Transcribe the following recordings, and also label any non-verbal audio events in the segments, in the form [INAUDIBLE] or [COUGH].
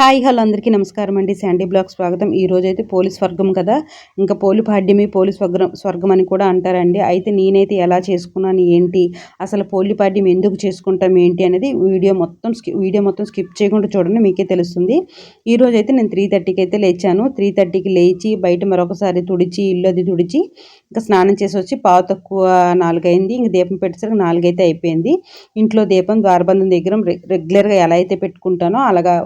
Hi hello అందరికీ నమస్కారం అండి. శాండీ బ్లాగ్ స్వాగతం. ఈ అయితే పోలీస్ స్వర్గం కదా. ఇంకా పోలి పాడ్యమి పోలీస్ స్వర్గం స్వర్గం అని కూడా అంటారండి. అయితే నేనైతే ఎలా చేసుకున్నాను ఏంటి? అసలు పోలి పాడ్యం ఎందుకు చేసుకుంటాం ఏంటి అనేది వీడియో మొత్తం వీడియో మొత్తం స్కిప్ చేయకుండా చూడండి మీకే తెలుస్తుంది. ఈ రోజైతే అయితే నేను త్రీ థర్టీకి అయితే లేచాను. త్రీ థర్టీకి లేచి బయట మరొకసారి తుడిచి ఇల్లు అది తుడిచి ఇంకా స్నానం చేసి వచ్చి పావు తక్కువ నాలుగైంది. ఇంక దీపం పెట్టేసరికి నాలుగైతే అయిపోయింది. ఇంట్లో దీపం ద్వారబంధం దగ్గర రెగ్యులర్గా ఎలా అయితే పెట్టుకుంటానో అలాగా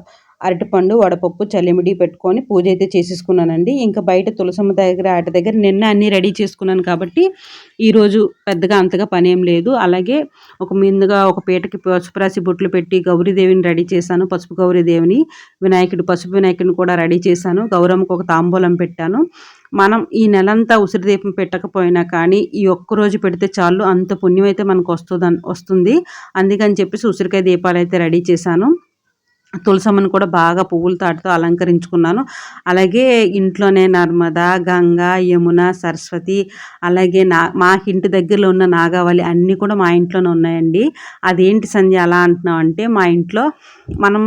అరటిపండు వడపప్పు చలిమిడి పెట్టుకొని పూజ అయితే చేసేసుకున్నానండి. ఇంకా బయట తులసమ్మ దగ్గర ఆట దగ్గర నిన్న అన్నీ రెడీ చేసుకున్నాను కాబట్టి ఈరోజు పెద్దగా అంతగా పని ఏం లేదు. అలాగే ఒక ముందుగా ఒక పీటకి పసుపు రాసి బొట్లు పెట్టి గౌరీదేవిని రెడీ చేశాను. పసుపు గౌరీదేవిని వినాయకుడు పసుపు వినాయకుడిని కూడా రెడీ చేశాను. గౌరమ్మకు ఒక తాంబూలం పెట్టాను. మనం ఈ నెలంతా ఉసిరి దీపం పెట్టకపోయినా కానీ ఈ ఒక్కరోజు పెడితే చాలు అంత పుణ్యం అయితే మనకు వస్తుంది వస్తుంది. అందుకని చెప్పేసి ఉసిరికాయ దీపాలు అయితే రెడీ చేశాను. తులసమ్మను కూడా బాగా పువ్వుల తాటితో అలంకరించుకున్నాను. అలాగే ఇంట్లోనే నర్మద గంగా యమున సరస్వతి అలాగే నా మా ఇంటి దగ్గరలో ఉన్న నాగావళి అన్నీ కూడా మా ఇంట్లోనే ఉన్నాయండి. అదేంటి సంధ్య అలా అంటున్నాం అంటే మా ఇంట్లో మనం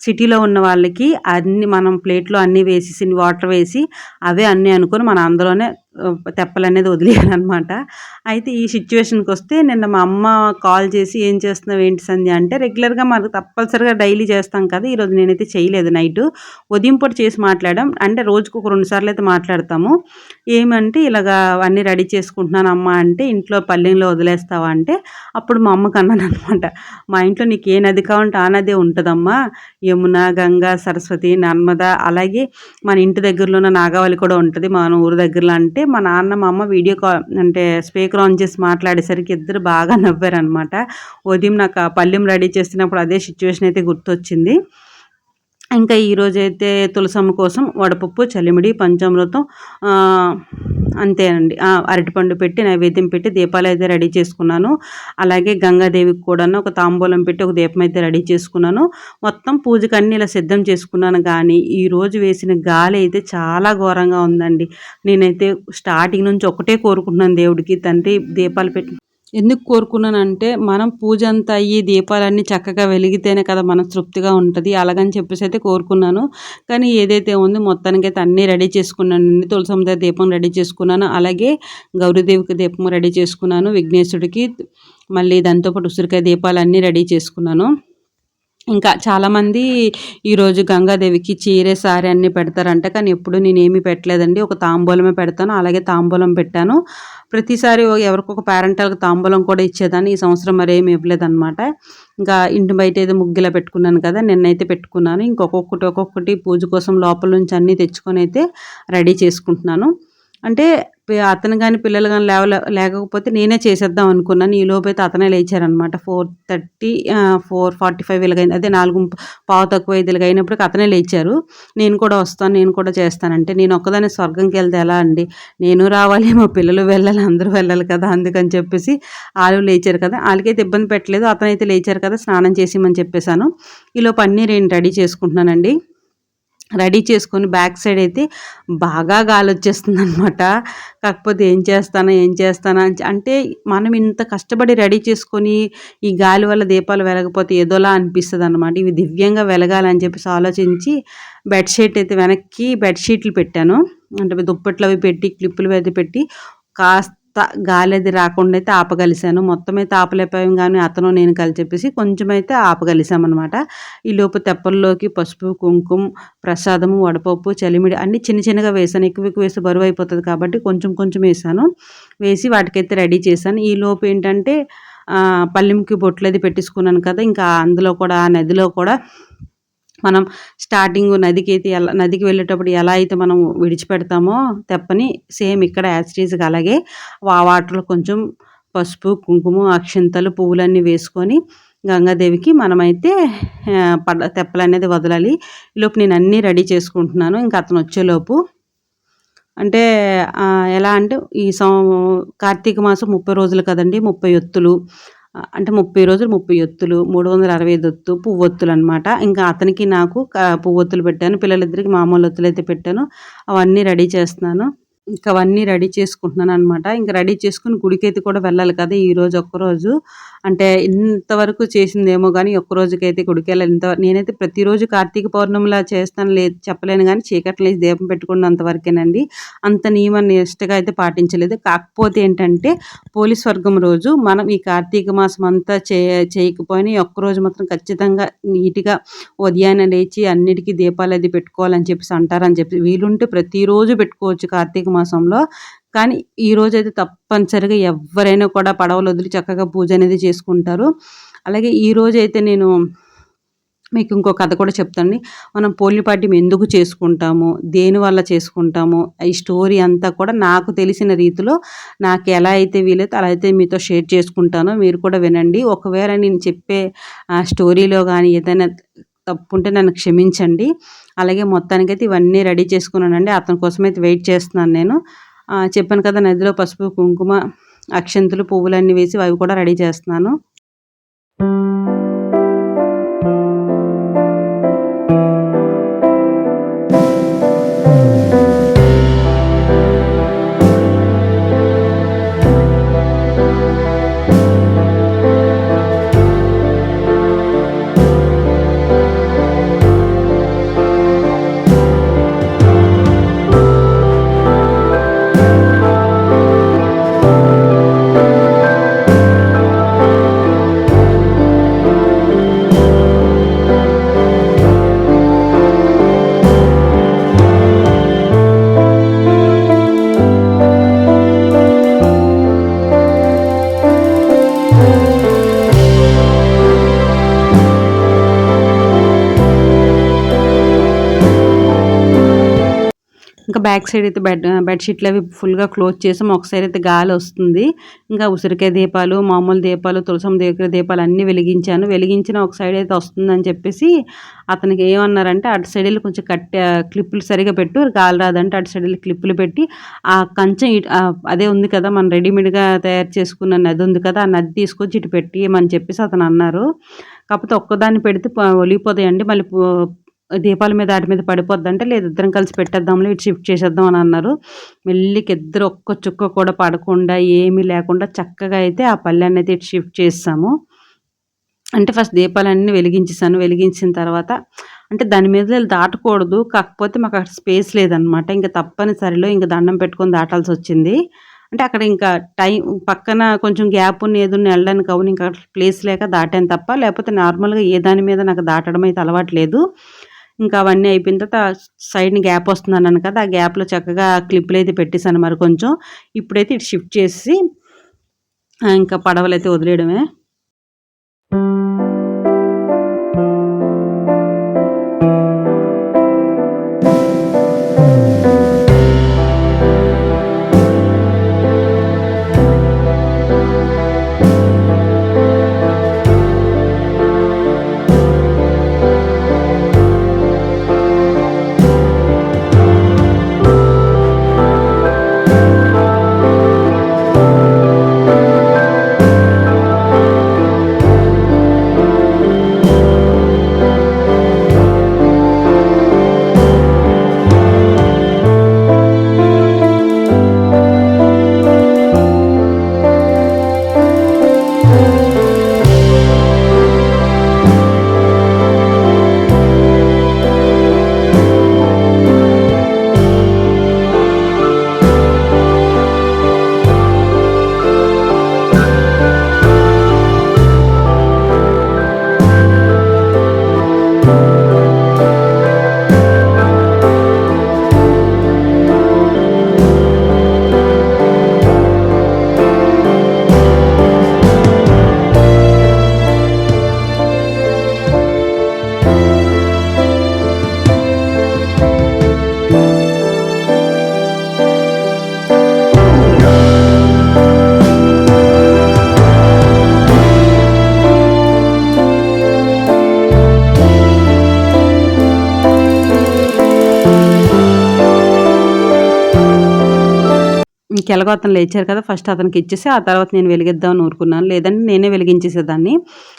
సిటీలో ఉన్న వాళ్ళకి అన్ని మనం ప్లేట్లో అన్నీ వేసేసి వాటర్ వేసి అవే అన్నీ అనుకొని మన అందులోనే తెప్పలు అనేది వదిలేయాలన్నమాట. అయితే ఈ సిచ్యువేషన్కి వస్తే నిన్న మా అమ్మ కాల్ చేసి ఏం చేస్తున్నావు? ఏంటి సంధ్య? అంటే రెగ్యులర్గా మనకు తప్పనిసరిగా డైలీ చేస్తాం కదా ఈరోజు నేనైతే చేయలేదు నైట్. ఉదయం పూట చేసి మాట్లాడడం అంటే రోజుకు ఒక రెండు సార్లు అయితే మాట్లాడతాము. ఏమంటే ఇలాగా అన్నీ రెడీ చేసుకుంటున్నాను అమ్మ అంటే ఇంట్లో పల్లెంలో వదిలేస్తావా అంటే అప్పుడు మా అమ్మకు అన్నాను అనమాట మా ఇంట్లో నీకు ఏ నది కావాలంటే ఆ నదే ఉంటుందమ్మా. యమున గంగా సరస్వతి నర్మద అలాగే మన ఇంటి దగ్గరలో ఉన్న నాగావళి కూడా ఉంటుంది. మన ఊరు దగ్గరలో అంటే అంటే మా నాన్న మా అమ్మ వీడియో కాల్ అంటే స్పీకర్ ఆన్ చేసి మాట్లాడేసరికి ఇద్దరు బాగా నవ్వారనమాట ఉదయం నాకు పల్లెం రెడీ చేస్తున్నప్పుడు అదే సిచ్యువేషన్ అయితే గుర్తొచ్చింది. ఇంకా ఈరోజైతే తులసమ్మ కోసం వడపప్పు చలిమిడి పంచామృతం అంతేనండి అరటిపండు పెట్టి నైవేద్యం పెట్టి దీపాలు అయితే రెడీ చేసుకున్నాను. అలాగే గంగాదేవికి కూడా ఒక తాంబూలం పెట్టి ఒక దీపం అయితే రెడీ చేసుకున్నాను. మొత్తం పూజకు అన్ని ఇలా సిద్ధం చేసుకున్నాను. కానీ ఈరోజు వేసిన గాలి అయితే చాలా ఘోరంగా ఉందండి. నేనైతే స్టార్టింగ్ నుంచి ఒకటే కోరుకుంటున్నాను దేవుడికి. తండ్రి దీపాలు పెట్టి ఎందుకు కోరుకున్నానంటే మనం పూజ అంతా అయ్యి దీపాలన్నీ చక్కగా వెలిగితేనే కదా మనం తృప్తిగా ఉంటుంది. అలాగని చెప్పేసి అయితే కోరుకున్నాను. కానీ ఏదైతే ఉందో మొత్తానికి అయితే అన్నీ రెడీ చేసుకున్నాను. అండి తులసమ్మ దీపం రెడీ చేసుకున్నాను. అలాగే గౌరీదేవికి దీపం రెడీ చేసుకున్నాను. విఘ్నేశ్వరుడికి మళ్ళీ దాంతోపాటు ఉసిరికాయ దీపాలు అన్నీ రెడీ చేసుకున్నాను. ఇంకా చాలామంది ఈరోజు గంగాదేవికి చీరే సారీ అన్నీ పెడతారంట. కానీ ఎప్పుడు నేనేమి పెట్టలేదండి. ఒక తాంబూలమే పెడతాను. అలాగే తాంబూలం పెట్టాను. ప్రతిసారి ఎవరికొక పేరెంటల్కి తాంబూలం కూడా ఇచ్చేదాన్ని. ఈ సంవత్సరం మరి ఏమి ఇవ్వలేదన్నమాట. ఇంకా ఇంటి బయట ఏదో ముగ్గులా పెట్టుకున్నాను కదా నిన్నైతే పెట్టుకున్నాను. ఇంకొకటి ఒక్కొక్కటి పూజ కోసం లోపల నుంచి అన్నీ తెచ్చుకొని అయితే రెడీ చేసుకుంటున్నాను. అంటే అతను కానీ పిల్లలు కానీ లేవ లేకపోతే నేనే చేసేద్దాం అనుకున్నాను. ఈ లోపైతే అతనే లేచారనమాట four thirty four forty five ఇలాగైంది అదే నాలుగు పావు తక్కువ ఐదు అయినప్పటికీ అతనే లేచారు. నేను కూడా వస్తాను నేను కూడా చేస్తానంటే నేను ఒక్కదాన్ని స్వర్గంకి వెళ్తే ఎలా అండి? నేను రావాలి మా పిల్లలు వెళ్ళాలి అందరూ వెళ్ళాలి కదా అందుకని చెప్పేసి వాళ్ళు లేచారు కదా. వాళ్ళకైతే ఇబ్బంది పెట్టలేదు అతనైతే లేచారు కదా స్నానం చేసిమని చెప్పేశాను. ఈలోపు అన్నీ నేను రెడీ చేసుకుంటున్నానండి. రెడీ చేసుకొని బ్యాక్ సైడ్ అయితే బాగా గాలి వచ్చేస్తుంది అనమాట కాకపోతే ఏం చేస్తానా ఏం చేస్తానా అంటే మనం ఇంత కష్టపడి రెడీ చేసుకొని ఈ గాలి వల్ల దీపాలు వెలగపోతే ఏదోలా అనిపిస్తుంది అనమాట ఇవి దివ్యంగా వెలగాలని చెప్పేసి ఆలోచించి బెడ్షీట్ అయితే వెనక్కి బెడ్షీట్లు పెట్టాను. అంటే దుప్పట్లు అవి పెట్టి క్లిప్పులు అయితే పెట్టి కాస్త గాలి అది రాకుండా అయితే ఆపగలిసాను మొత్తం అయితే ఆపలేకపోయాం కానీ అతను నేను కలిసి చెప్పేసి కొంచెం అయితే ఆపగలిసామన్నమాట ఈ లోపు తెప్పల్లోకి పసుపు కుంకుమ ప్రసాదము వడపప్పు చలిమిడి అన్ని చిన్న చిన్నగా వేసాను ఎక్కువ ఎక్కువ వేసి బరువు అయిపోతుంది కాబట్టి కొంచెం కొంచెం వేసాను వేసి వాటికైతే రెడీ చేశాను. ఈ లోపు ఏంటంటే పల్లెంకి బొట్లు అది పెట్టించుకున్నాను కదా ఇంకా అందులో కూడా నదిలో కూడా మనం స్టార్టింగ్ నదికి అయితే ఎలా నదికి వెళ్ళేటప్పుడు ఎలా అయితే మనం విడిచిపెడతామో తెప్పని సేమ్ ఇక్కడ యాసిటీస్గా అలాగే ఆ వాటర్లో కొంచెం పసుపు కుంకుమ అక్షింతలు పువ్వులన్నీ వేసుకొని గంగాదేవికి మనమైతే పడ తెప్పలు అనేది వదలాలి ఈలోపు నేను అన్నీ రెడీ చేసుకుంటున్నాను. ఇంకా అతను వచ్చేలోపు అంటే ఎలా అంటే ఈ సం కార్తీక మాసం ముప్పై రోజులు కదండి ముప్పై ఒత్తులు. అంటే ముప్పై రోజులు ముప్పై ఒత్తులు మూడు వందల అరవై ఐదు ఒత్తు పువ్వొత్తులు అనమాట ఇంకా అతనికి నాకు పువ్వొత్తులు పెట్టాను. పిల్లలిద్దరికి మామూలు ఒత్తులు అయితే పెట్టాను. అవన్నీ రెడీ చేస్తున్నాను. ఇంకా అవన్నీ రెడీ చేసుకుంటున్నాను అనమాట ఇంకా రెడీ చేసుకుని గుడికైతే కూడా వెళ్ళాలి కదా ఈరోజు ఒక్కరోజు అంటే ఇంతవరకు చేసిందేమో కానీ ఒక్క రోజుకైతే గుడికి వెళ్ళాలి ఇంత నేనైతే ప్రతిరోజు కార్తీక పౌర్ణమిలా చేస్తాను లేదు చెప్పలేను కానీ చీకట్లు వేసి దీపం పెట్టుకున్నంతవరకేనండి అంత నియమ నిష్టగా అయితే పాటించలేదు. కాకపోతే ఏంటంటే పోలీస్ వర్గం రోజు మనం ఈ కార్తీక మాసం అంతా చే చేయకపోయినా ఒక్కరోజు మాత్రం ఖచ్చితంగా నీట్గా ఉదయాన్నే లేచి అన్నిటికీ దీపాలు అది పెట్టుకోవాలని చెప్పేసి అంటారని చెప్పి వీలుంటే ప్రతిరోజు పెట్టుకోవచ్చు కార్తీక మాసంలో కానీ ఈ అయితే తప్పనిసరిగా ఎవరైనా కూడా పడవలు వదిలి చక్కగా పూజ అనేది చేసుకుంటారు. అలాగే ఈ అయితే నేను మీకు ఇంకో కథ కూడా చెప్తాండి మనం పోలిపాటి ఎందుకు చేసుకుంటాము? దేనివల్ల చేసుకుంటాము? ఈ స్టోరీ అంతా కూడా నాకు తెలిసిన రీతిలో నాకు ఎలా అయితే వీలైతే అలా అయితే మీతో షేర్ చేసుకుంటానో. మీరు కూడా వినండి. ఒకవేళ నేను చెప్పే ఆ స్టోరీలో కానీ ఏదైనా తప్పు ఉంటే నన్ను క్షమించండి. అలాగే మొత్తానికైతే ఇవన్నీ రెడీ చేసుకున్నానండి. అతని కోసం అయితే వెయిట్ చేస్తున్నాను నేను. చెప్పాను కదా నదిలో పసుపు కుంకుమ అక్షంతులు పువ్వులన్నీ వేసి అవి కూడా రెడీ చేస్తున్నాను. బ్యాక్ సైడ్ అయితే బెడ్ బెడ్షీట్లు అవి ఫుల్గా క్లోజ్ చేసాం ఒక సైడ్ అయితే గాలి వస్తుంది. ఇంకా ఉసిరికాయ దీపాలు మామూలు దీపాలు తులసం దగ్గర దీపాలు అన్నీ వెలిగించాను. వెలిగించిన ఒక సైడ్ అయితే వస్తుందని చెప్పేసి అతనికి ఏమన్నారంటే అటు సైడ్ కొంచెం కట్ క్లిప్పులు సరిగా పెట్టు గాలి రాదంటే అటు సైడ్ క్లిప్పులు పెట్టి ఆ కంచెం ఇటు- అదే ఉంది కదా మనం రెడీమేడ్గా తయారు చేసుకున్న నది ఉంది కదా ఆ నది తీసుకొచ్చి ఇటు పెట్టి అని చెప్పేసి అతను అన్నారు. కాకపోతే ఒక్కదాన్ని పెడితే ఒలిగిపోతాయండి. మళ్ళీ దీపాల మీద వాటి మీద పడిపోద్దంటే లేదు ఇద్దరం కలిసి పెట్టేద్దాంలే ఇటు షిఫ్ట్ చేసేద్దాం అని అన్నారు. మెల్లికి ఇద్దరు ఒక్క చుక్క కూడా పడకుండా ఏమీ లేకుండా చక్కగా అయితే ఆ పల్లెన్ని అయితే ఇటు షిఫ్ట్ చేస్తాము అంటే ఫస్ట్ దీపాలన్నీ వెలిగించేసాను వెలిగించిన తర్వాత అంటే దాని మీద దాటకూడదు కాకపోతే మాకు అక్కడ స్పేస్ లేదనమాట ఇంకా తప్పనిసరిలో ఇంకా దండం పెట్టుకొని దాటాల్సి వచ్చింది. అంటే అక్కడ ఇంకా టైం పక్కన కొంచెం గ్యాప్ ఉన్న ఏదో వెళ్ళడానికి అవును ఇంకా ప్లేస్ లేక దాటాను తప్ప లేకపోతే నార్మల్గా ఏ దాని మీద నాకు దాటడం అయితే అలవాటు లేదు. ఇంకా అవన్నీ అయిపోయిన తర్వాత సైడ్ని గ్యాప్ వస్తుంది అన్నాను కదా ఆ గ్యాప్లో చక్కగా క్లిప్లు అయితే పెట్టేశాను మరి కొంచెం. ఇప్పుడైతే ఇటు షిఫ్ట్ చేసి ఇంకా పడవలు అయితే వదిలేయడమే. ఇంకెలాగో అతను లేచారు కదా ఫస్ట్ అతనికి ఇచ్చేసి ఆ తర్వాత నేను వెలిగిద్దామని ఊరుకున్నాను. లేదంటే నేనే వెలిగించేసేదాన్ని.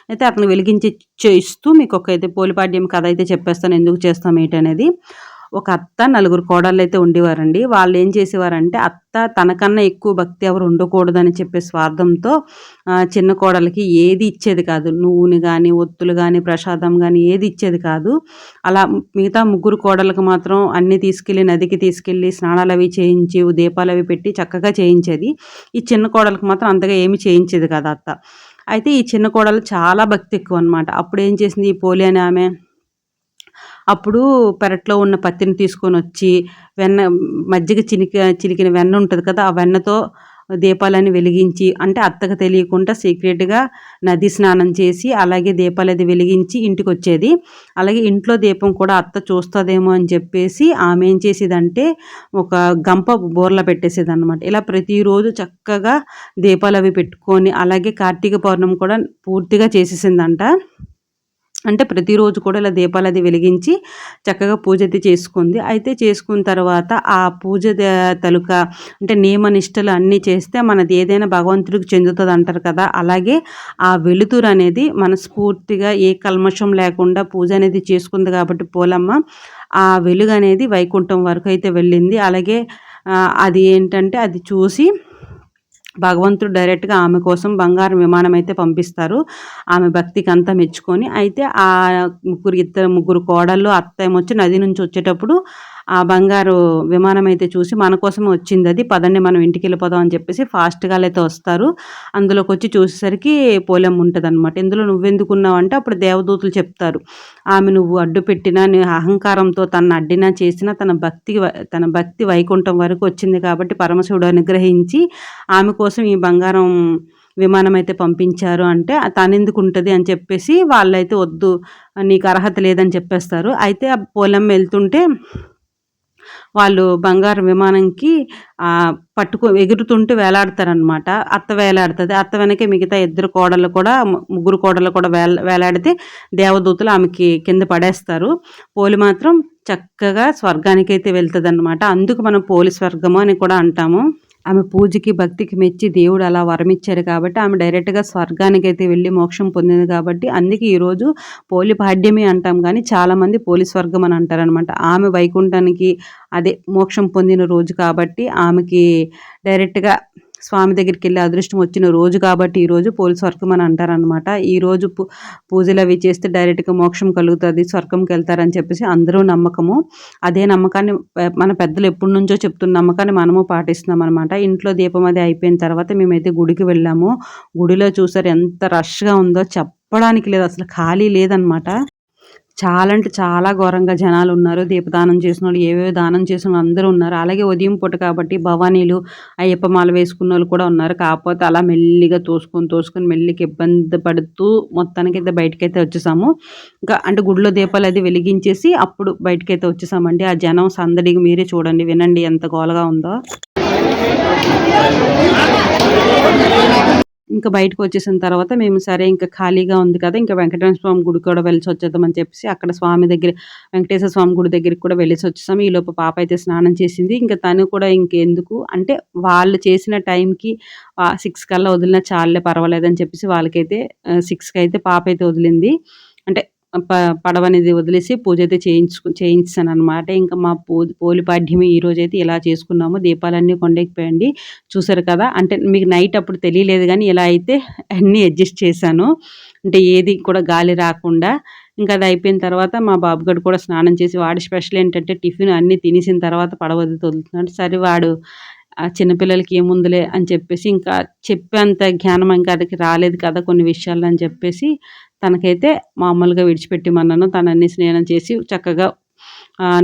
అయితే అతను వెలిగించి ఇస్తూ మీకు ఒక అయితే పోలిపాడ్యం కథ అయితే చెప్పేస్తాను ఎందుకు చేస్తాం ఏంటి అనేది. ఒక అత్త నలుగురు కోడళ్ళు అయితే ఉండేవారండి. వాళ్ళు ఏం చేసేవారంటే అత్త తనకన్నా ఎక్కువ భక్తి ఎవరు ఉండకూడదని చెప్పే స్వార్థంతో చిన్న కోడలకి ఏది ఇచ్చేది కాదు. నూనె కానీ ఒత్తులు కానీ ప్రసాదం కానీ ఏది ఇచ్చేది కాదు. అలా మిగతా ముగ్గురు కోడలకు మాత్రం అన్నీ తీసుకెళ్ళి నదికి తీసుకెళ్ళి స్నానాలు అవి చేయించి దీపాలు అవి పెట్టి చక్కగా చేయించేది. ఈ చిన్న కోడలకు మాత్రం అంతగా ఏమి చేయించేది కాదు అత్త. అయితే ఈ చిన్న కోడలు చాలా భక్తి ఎక్కువ అనమాట అప్పుడు ఏం చేసింది ఈ పోలి అని ఆమె అప్పుడు పెరట్లో ఉన్న పత్తిని తీసుకొని వచ్చి వెన్న మజ్జిగ చినిక చిలికిన వెన్న ఉంటుంది కదా ఆ వెన్నతో దీపాలని వెలిగించి అంటే అత్తకు తెలియకుండా సీక్రెట్గా నది స్నానం చేసి అలాగే దీపాలు అది వెలిగించి ఇంటికి వచ్చేది అలాగే ఇంట్లో దీపం కూడా అత్త చూస్తుందేమో అని చెప్పేసి ఆమె ఏం చేసేదంటే ఒక గంప బోర్ల పెట్టేసేది అనమాట ఇలా ప్రతిరోజు చక్కగా దీపాలు అవి పెట్టుకొని అలాగే కార్తీక పౌర్ణమి కూడా పూర్తిగా చేసేసిందంట. అంటే ప్రతిరోజు కూడా ఇలా దీపాలు అది వెలిగించి చక్కగా పూజ అయితే చేసుకుంది. అయితే చేసుకున్న తర్వాత ఆ పూజ తలుక అంటే నియమ నిష్టలు అన్నీ చేస్తే మనది ఏదైనా భగవంతుడికి చెందుతుంది అంటారు కదా అలాగే ఆ వెలుతురు అనేది మనస్ఫూర్తిగా ఏ కల్మషం లేకుండా పూజ అనేది చేసుకుంది కాబట్టి పోలమ్మ ఆ వెలుగు అనేది వైకుంఠం వరకు అయితే వెళ్ళింది. అలాగే అది ఏంటంటే అది చూసి భగవంతుడు డైరెక్ట్గా ఆమె కోసం బంగారం విమానం అయితే పంపిస్తారు. ఆమె భక్తికి అంతా మెచ్చుకొని అయితే ఆ ముగ్గురు ఇద్దరు ముగ్గురు కోడళ్ళు అత్త వచ్చి నది నుంచి వచ్చేటప్పుడు ఆ బంగారు విమానం అయితే చూసి మన కోసమే వచ్చింది అది పదండి మనం ఇంటికి వెళ్ళిపోదాం అని చెప్పేసి ఫాస్ట్గా అయితే వస్తారు. అందులోకి వచ్చి చూసేసరికి పోలెం ఉంటుంది అనమాట ఇందులో నువ్వెందుకున్నావు అంటే అప్పుడు దేవదూతులు చెప్తారు. ఆమె నువ్వు అడ్డు పెట్టినా అహంకారంతో తన అడ్డినా చేసినా తన భక్తి తన భక్తి వైకుంఠం వరకు వచ్చింది కాబట్టి పరమశివుడు అనుగ్రహించి ఆమె కోసం ఈ బంగారం విమానం అయితే పంపించారు అంటే తనెందుకు ఉంటుంది అని చెప్పేసి వాళ్ళైతే వద్దు నీకు అర్హత లేదని చెప్పేస్తారు. అయితే ఆ పొలం వెళ్తుంటే వాళ్ళు బంగారు విమానంకి పట్టుకు ఎగురుతుంటూ వేలాడతారనమాట అత్త వేలాడుతుంది. అత్త వెనకే మిగతా ఇద్దరు కోడలు కూడా ముగ్గురు కోడలు కూడా వేల వేలాడితే దేవదూతలు ఆమెకి కింద పడేస్తారు. పోలి మాత్రం చక్కగా స్వర్గానికైతే వెళ్తుంది అనమాట అందుకు మనం పోలి స్వర్గము అని కూడా అంటాము. ఆమె పూజకి భక్తికి మెచ్చి దేవుడు అలా వరమిచ్చారు కాబట్టి ఆమె డైరెక్ట్గా స్వర్గానికి అయితే వెళ్ళి మోక్షం పొందింది కాబట్టి అందుకే ఈరోజు పోలి పాడ్యమే అంటాం. కానీ చాలామంది పోలి స్వర్గం అని అంటారనమాట ఆమె వైకుంఠానికి అదే మోక్షం పొందిన రోజు కాబట్టి ఆమెకి డైరెక్ట్గా స్వామి దగ్గరికి వెళ్ళి అదృష్టం వచ్చిన రోజు కాబట్టి ఈరోజు పోలి స్వర్గం అని అంటారనమాట ఈరోజు పూజలు అవి చేస్తే డైరెక్ట్గా మోక్షం కలుగుతుంది స్వర్గంకి వెళ్తారని చెప్పేసి అందరూ నమ్మకము. అదే నమ్మకాన్ని మన పెద్దలు ఎప్పటి నుంచో చెప్తున్న నమ్మకాన్ని మనము పాటిస్తున్నాం అనమాట ఇంట్లో దీపం అది అయిపోయిన తర్వాత మేమైతే గుడికి వెళ్ళాము. గుడిలో చూసారు ఎంత రష్గా ఉందో చెప్పడానికి లేదు అసలు ఖాళీ లేదనమాట చాలా అంటే చాలా ఘోరంగా జనాలు ఉన్నారు. దీపదానం చేసిన వాళ్ళు ఏవేవో దానం చేసిన అందరూ ఉన్నారు. అలాగే ఉదయం పూట కాబట్టి భవానీలు అయ్యప్ప మాల వేసుకున్న వాళ్ళు కూడా ఉన్నారు. కాకపోతే అలా మెల్లిగా తోసుకొని తోసుకొని మెల్లికి ఇబ్బంది పడుతూ మొత్తానికి అయితే బయటకైతే వచ్చేసాము. ఇంకా అంటే గుడిలో దీపాలు అది వెలిగించేసి అప్పుడు బయటకైతే వచ్చేసామండి. ఆ జనం సందడికి మీరే చూడండి వినండి ఎంత గోలగా ఉందో. ఇంకా బయటకు వచ్చేసిన తర్వాత మేము సరే ఇంకా ఖాళీగా ఉంది కదా ఇంకా వెంకటేశ్వర స్వామి గుడి కూడా వెళ్ళి వచ్చేద్దామని చెప్పేసి అక్కడ స్వామి దగ్గర వెంకటేశ్వర స్వామి గుడి దగ్గరికి కూడా వెళ్ళేసి వచ్చేసాము ఈలోపు పాప అయితే స్నానం చేసింది. ఇంకా తను కూడా ఇంకెందుకు అంటే వాళ్ళు చేసిన టైంకి సిక్స్ కల్లా వదిలినా చాలే పర్వాలేదని చెప్పేసి వాళ్ళకైతే సిక్స్కి అయితే పాప అయితే వదిలింది. ప పడవ అనేది వదిలేసి పూజ అయితే చేయించుకు చేయించాను అనమాట ఇంకా మా పో పోలిపాడ్యమి ఈరోజు అయితే ఇలా చేసుకున్నాము దీపాలన్నీ కొండెక్కిపోయండి. చూసారు కదా? అంటే మీకు నైట్ అప్పుడు తెలియలేదు కానీ ఇలా అయితే అన్నీ అడ్జస్ట్ చేశాను. అంటే ఏది కూడా గాలి రాకుండా. ఇంకా అది అయిపోయిన తర్వాత మా బాబుగడు కూడా స్నానం చేసి వాడి స్పెషల్ ఏంటంటే టిఫిన్ అన్నీ తినేసిన తర్వాత పడవది తొలుతున్నాడు. సరే వాడు ఆ చిన్నపిల్లలకి ఏముందిలే అని చెప్పేసి ఇంకా చెప్పేంత జ్ఞానం ఇంకా అతనికి రాలేదు కదా కొన్ని విషయాలు అని చెప్పేసి తనకైతే మామూలుగా విడిచిపెట్టిమన్నాను. తనన్ని స్నేహం చేసి చక్కగా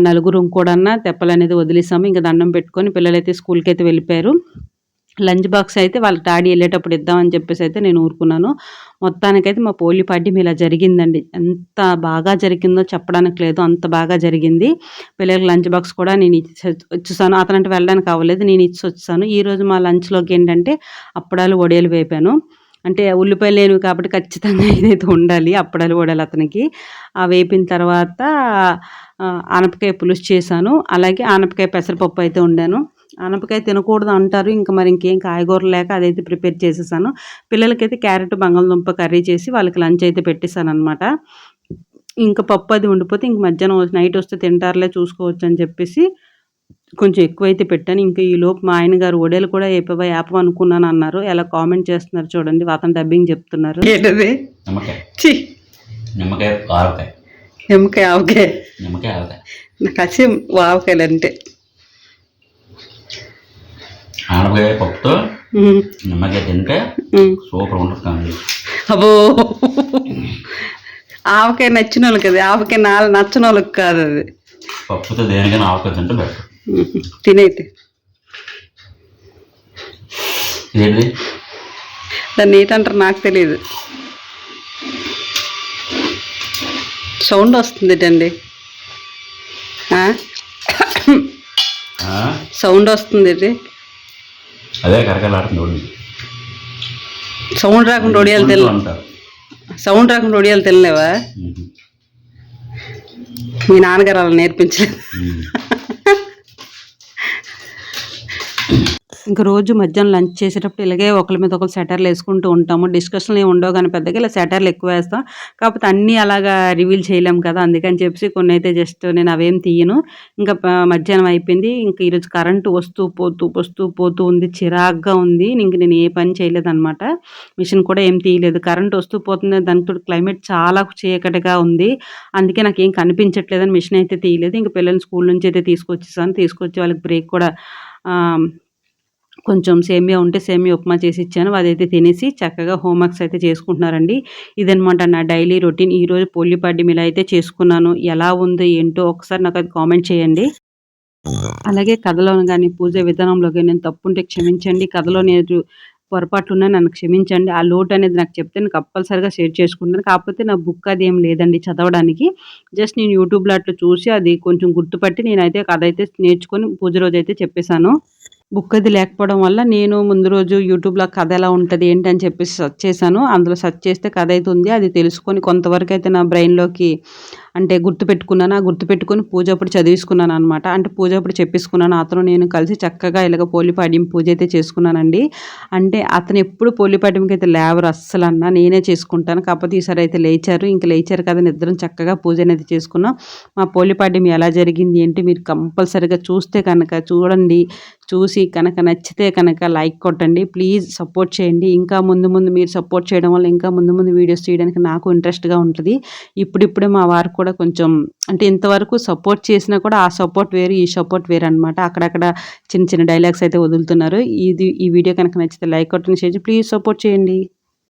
నలుగురు కూడా తెప్పలు అనేది వదిలేసాము. ఇంకా దండం పెట్టుకొని పిల్లలైతే స్కూల్కి అయితే వెళ్ళిపోయారు. లంచ్ బాక్స్ అయితే వాళ్ళ డాడీ వెళ్ళేటప్పుడు ఇద్దామని చెప్పేసి అయితే నేను ఊరుకున్నాను. మొత్తానికైతే మా పోలి పార్టీ ఇలా జరిగిందండి. ఎంత బాగా జరిగిందో చెప్పడానికి లేదు అంత బాగా జరిగింది. పిల్లలకి లంచ్ బాక్స్ కూడా నేను ఇచ్చి వచ్చేసాను అతనంటే వెళ్ళడానికి అవ్వలేదు నేను ఇచ్చి వచ్చాను ఈరోజు మా లంచ్లోకి ఏంటంటే అప్పడాలు వడియాలు వేపాను. అంటే ఉల్లిపాయలు లేనివి కాబట్టి ఖచ్చితంగా [LAUGHS] ఇదైతే ఉండాలి అప్పడాలు వడాలి అతనికి. ఆ వేపిన తర్వాత ఆనపకాయ పులుసు చేశాను. అలాగే ఆనపకాయ పెసరపప్పు అయితే ఉండాను ఆనపకాయ తినకూడదు అంటారు. ఇంకా మరి ఇంకేం కాయగూరలు లేక అదైతే ప్రిపేర్ చేసేసాను. పిల్లలకైతే క్యారెట్ బంగాళదుంప కర్రీ చేసి వాళ్ళకి లంచ్ అయితే పెట్టేశాను అనమాట ఇంకా పప్పు అది ఉండిపోతే ఇంక మధ్యాహ్నం నైట్ వస్తే తింటారులే చూసుకోవచ్చు అని చెప్పేసి కొంచెం ఎక్కువైతే పెట్టాను. ఇంకా ఈ లోపు మా ఆయన గారు ఒడేలు కూడా ఏపవ యాప అనుకున్నాను అన్నారు. ఎలా కామెంట్ చేస్తున్నారు చూడండి. అతను డబ్బింగ్ చెప్తున్నారు. ఏంటది? నిమ్మకాయ. ఆవకాయ. నిమ్మకాయ ఆవకాయ. నిమ్మకాయ ఆవకాయ. నాకు అసే ఆవకాయలు అంటే ఆనపకాయ పప్పుతో నిమ్మకాయ తింటే. సూపర్ ఉంటుంది అబ్బో. ఆవకాయ నచ్చిన వాళ్ళకి అది. ఆవకాయ నాలుగు నచ్చని వాళ్ళకి కాదు అది. పప్పుతో దేనికైనా ఆవకాయ తింటే బెటర్. తినైతే ఇదేంటిది? దాన్ని ఏంటంటారు నాకు తెలియదు సౌండ్ వస్తుంది ఏంటండి? సౌండ్ వస్తుంది అదే కరకలాడుతుంది ఒడి సౌండ్ రాకుండా ఒడియాలు అంటారు. సౌండ్ రాకుండా ఒడియాలు మ్మ్. మీ నాన్నగారు అలా నేర్పించలేదు మ్మ్. ఇంకా రోజు మధ్యాహ్నం లంచ్ చేసేటప్పుడు ఇలాగే ఒకరి మీద ఒకరు సెటర్లు వేసుకుంటూ ఉంటాము. డిస్కషన్లు ఏమి ఉండవు కానీ పెద్దగా ఇలా సెటర్లు ఎక్కువ వేస్తాం. కాకపోతే అన్నీ అలాగా రివీల్ చేయలేం కదా. అందుకని చెప్పేసి కొన్ని అయితే జస్ట్ నేను అవేం తీయను. ఇంకా మధ్యాహ్నం అయిపోయింది. ఇంకా ఈరోజు కరెంటు వస్తూ పోతూ వస్తూ పోతూ ఉంది. చిరాగ్గా ఉంది. ఇంక నేను ఏ పని చేయలేదన్నమాట. మిషన్ కూడా ఏం తీయలేదు. కరెంట్ వస్తూ పోతుంది. దానికి క్లైమేట్ చాలా చీకటిగా ఉంది. అందుకే నాకు ఏం కనిపించట్లేదని మిషన్ అయితే తీయలేదు. ఇంకా పిల్లల్ని స్కూల్ నుంచి అయితే తీసుకొచ్చేసాను. తీసుకొచ్చి వాళ్ళకి బ్రేక్ కూడా కొంచెం సేమియా ఉంటే సేమియా ఉప్మా చేసి ఇచ్చాను. అదైతే తినేసి చక్కగా హోంవర్క్స్ అయితే చేసుకుంటున్నారండి. ఇదనమాట నా డైలీ రొటీన్. ఈరోజు పోలిపాడ్డి ఇలా అయితే చేసుకున్నాను. ఎలా ఉందో ఏంటో ఒకసారి నాకు అది కామెంట్ చేయండి. అలాగే కథలోను కానీ పూజ విధానంలో కానీ నేను తప్పుంటే క్షమించండి. కథలో నేను పొరపాట్లున్నా నన్ను క్షమించండి. ఆ లోటు అనేది నాకు చెప్తే నేను కంపల్సరిగా షేర్ చేసుకుంటాను. కాకపోతే నా బుక్ అది ఏం లేదండి చదవడానికి. జస్ట్ నేను యూట్యూబ్లో అట్లా చూసి అది కొంచెం గుర్తుపట్టి నేనైతే కథ అయితే నేర్చుకొని పూజ రోజు అయితే చెప్పేశాను. బుక్ అది లేకపోవడం వల్ల నేను ముందు రోజు యూట్యూబ్లో కథ ఎలా ఉంటుంది ఏంటి అని చెప్పేసి సెర్చ్ చేశాను. అందులో సెర్చ్ చేస్తే కథ అయితే ఉంది. అది తెలుసుకొని కొంతవరకు అయితే నా బ్రెయిన్లోకి అంటే గుర్తుపెట్టుకున్నాను ఆ గుర్తుపెట్టుకొని పూజ అప్పుడు చదివిసుకున్నాను అనమాట అంటే పూజ అప్పుడు చెప్పేసుకున్నాను. అతను నేను కలిసి చక్కగా ఇలాగ పోలిపాడ్యం పూజ అయితే చేసుకున్నానండి. అంటే అతను ఎప్పుడు పోలిపాడ్యంకి అయితే లేవరు అస్సలు అన్న నేనే చేసుకుంటాను. కాకపోతే ఈసారి అయితే లేచారు. ఇంకా లేచారు కదా నిద్రం చక్కగా పూజ అనేది చేసుకున్నాం. మా పోలిపాడ్యం ఎలా జరిగింది ఏంటి మీరు కంపల్సరిగా చూస్తే కనుక చూడండి. చూసి కనుక నచ్చితే కనుక లైక్ కొట్టండి. ప్లీజ్ సపోర్ట్ చేయండి. ఇంకా ముందు ముందు మీరు సపోర్ట్ చేయడం వల్ల ఇంకా ముందు ముందు వీడియోస్ చేయడానికి నాకు ఇంట్రెస్ట్గా ఉంటుంది. ఇప్పుడిప్పుడే మా వారు కూడా కొంచెం అంటే ఇంతవరకు సపోర్ట్ చేసినా కూడా ఆ సపోర్ట్ వేరు ఈ సపోర్ట్ వేరు అనమాట అక్కడక్కడ చిన్న చిన్న డైలాగ్స్ అయితే వదులుతున్నారు. ఇది ఈ వీడియో కనుక నచ్చితే లైక్ కొట్టండి చేసి ప్లీజ్ సపోర్ట్ చేయండి.